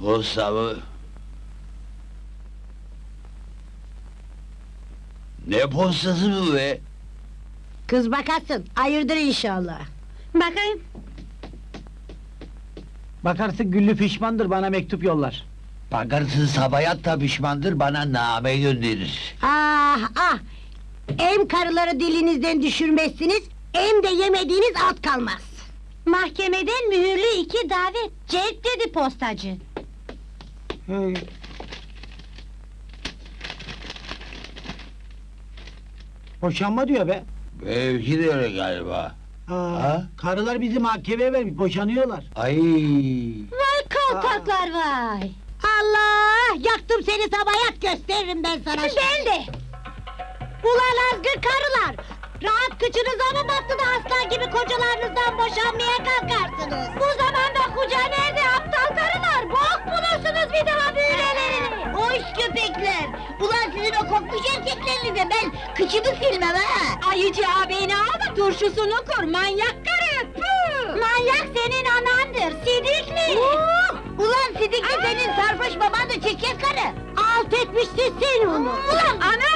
Posta mı? Ne postası bu be? Kız bakarsın, hayırdır inşallah. Bakayım. Bakarsın Güllü pişmandır bana mektup yollar. Bakarsın sabayat da pişmandır bana name gönderir. Ah ah! Hem karıları dilinizden düşürmezsiniz, hem de yemediğiniz alt kalmaz. Mahkemeden mühürlü iki davet. Celp dedi postacı. Hey. Boşanma diyor be. De öyle galiba. Aa, Ha? Karılar bizi mahkemeye vermiş, boşanıyorlar. Ay. Vay kalpaklar vay. Allah! Yaktım seni sabayat gösteririm ben sana. Ben de. Ulan azgın karılar! Rahat kıçınıza mı battı da aslan gibi kocalarınızdan boşanmaya kalkarsınız? Bu zamanda koca nerede aptal karılar? Bok bulursunuz bir daha böyleleri. Hoş köpekler! Ulan sizin o kokmuş erkeklerinize ben kıçımı silmem ha! Ayıcı ağabeyini al da turşusunu kur manyak karı. Puh! Manyak senin anandır sidikli. Uh! Ulan sidikli senin sarhoş baban da çirkef karı! Alt etmişsin sen onu! Ulan ana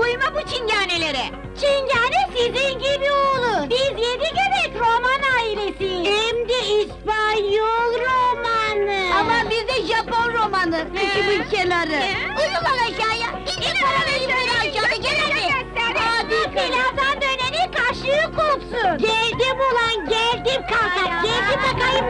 uyma bu çinganelere. Çingane sizin gibi olur. Biz yedi göbek Roman ailesi. Hem de İspanyol romanı! Ama bizde Japon romanı, kışımın kenarı! Ne? Uyun lan aşağıya! İnin bana beni aşağıda, gel hadi! Hadi karı! Birazdan döneni kaşığı kopsun. Geldim ulan, geldim kalkak! Geldim bakayım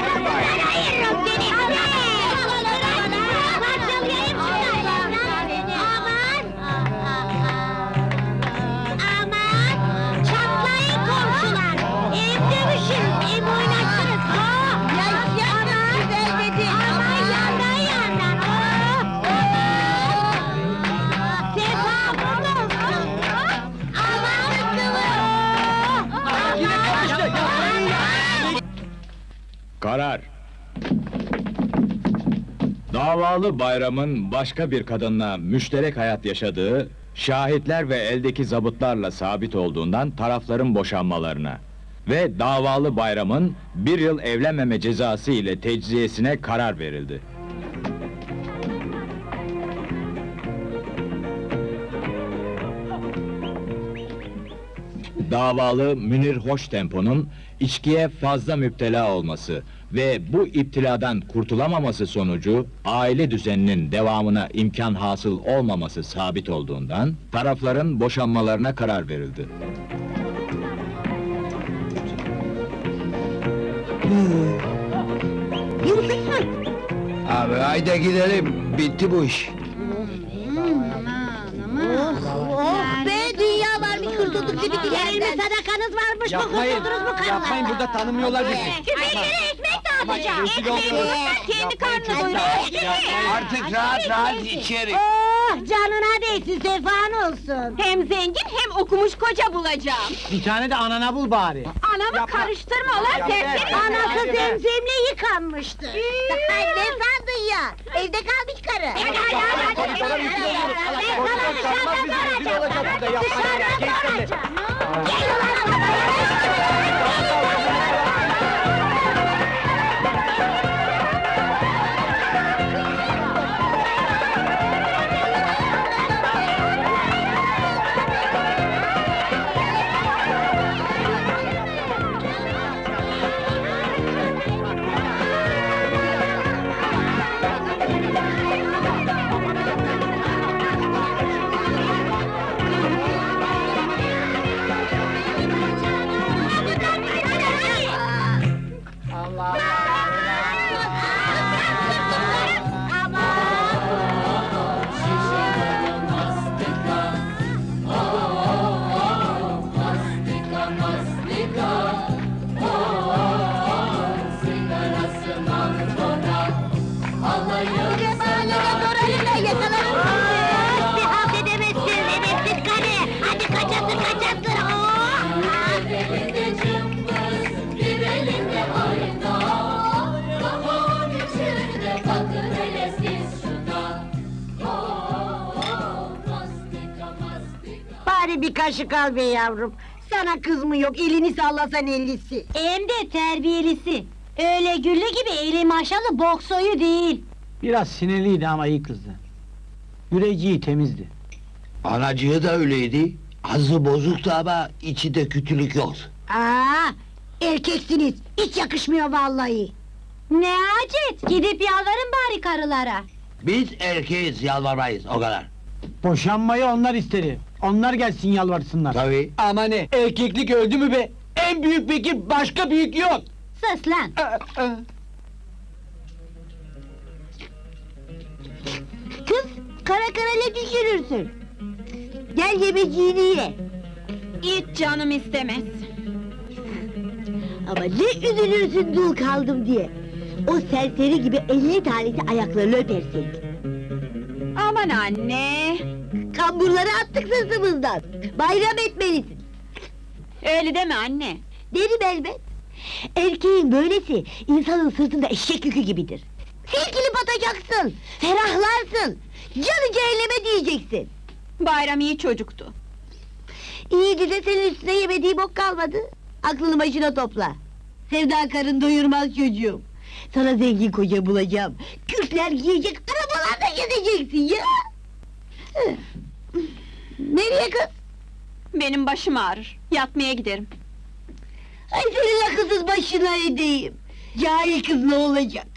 Karar. Davalı bayramın başka bir kadınla müşterek hayat yaşadığı, şahitler ve eldeki zabıtlarla sabit olduğundan tarafların boşanmalarına ve davalı bayramın bir yıl evlenmeme cezası ile tecziyesine karar verildi. Davalı Münir Hoştempo'nun içkiye fazla müptela olması ve bu iptiladan kurtulamaması sonucu aile düzeninin devamına imkan hasıl olmaması sabit olduğundan tarafların boşanmalarına karar verildi. Abi haydi gidelim. Bitti bu iş. Oh be dünya kurtulduk gibi dilerine sadakanız varmış mı kurtuldunuz mu karılar? yapmayın burada tanımıyorlar bizi. Köpeklere ekmek dağıtacağım. rezil yiyip kendi Yapmayın karnını doyuracak. Artık rahat rahat içeri. Oh canına değsin sefan olsun. Hem zengin hem okumuş koca bulacağım. Bir tane de anana bul bari. Anamı karıştırma ulan Yapma. serseri. Anası zemzemle yıkanmıştı. ne sandın ya? Evde kalmış karı. Hadi, hadi, hadi, hadi. Koridora rezil oluruz. Koridor sana sarmaz bizi, rezil olacak burada. Yapmayın ya, Dışarıda చెప్పండి bir kaşık al be yavrum. Sana kız mı yok, elini sallasan ellisi. Hem de terbiyelisi. Öyle güllü gibi eli maşalı boksoyu değil. Biraz sinirliydi ama iyi kızdı. Yüreci temizdi. Anacığı da öyleydi. Ağzı bozuktu ama içi de kötülük yoktu. Aa, erkeksiniz, hiç yakışmıyor vallahi. Ne acet, gidip yalvarın bari karılara. Biz erkeğiz yalvarmayız o kadar. Boşanmayı onlar istedi. Onlar gelsin yalvarsınlar. Tabii. Ama ne? Erkeklik öldü mü be? En büyük peki başka büyük yok. Sus lan! Kız, kara kara ne düşürürsün? Gel yemeciğini ye. Hiç canım istemez. Ama ne üzülürsün dul kaldım diye. O serseri gibi elli tanesi ayaklarını öpersek. Aman anne. Kamburları attık sırtımızdan. Bayram etmelisin. Öyle deme anne. Derim elbet. Erkeğin böylesi insanın sırtında eşek yükü gibidir. Silkilip atacaksın, ferahlarsın. Canı cehenneme diyeceksin. Bayram iyi çocuktu. İyiydi de senin üstüne yemediği bok kalmadı. Aklını başına topla. Sevda karın doyurmaz çocuğum. Sana zengin koca bulacağım. Kürkler giyecek, gezeceksin ya. Nereye kız? Benim başım ağrır. Yatmaya giderim. Ay senin akılsız başına edeyim. Cahil kız ne olacak?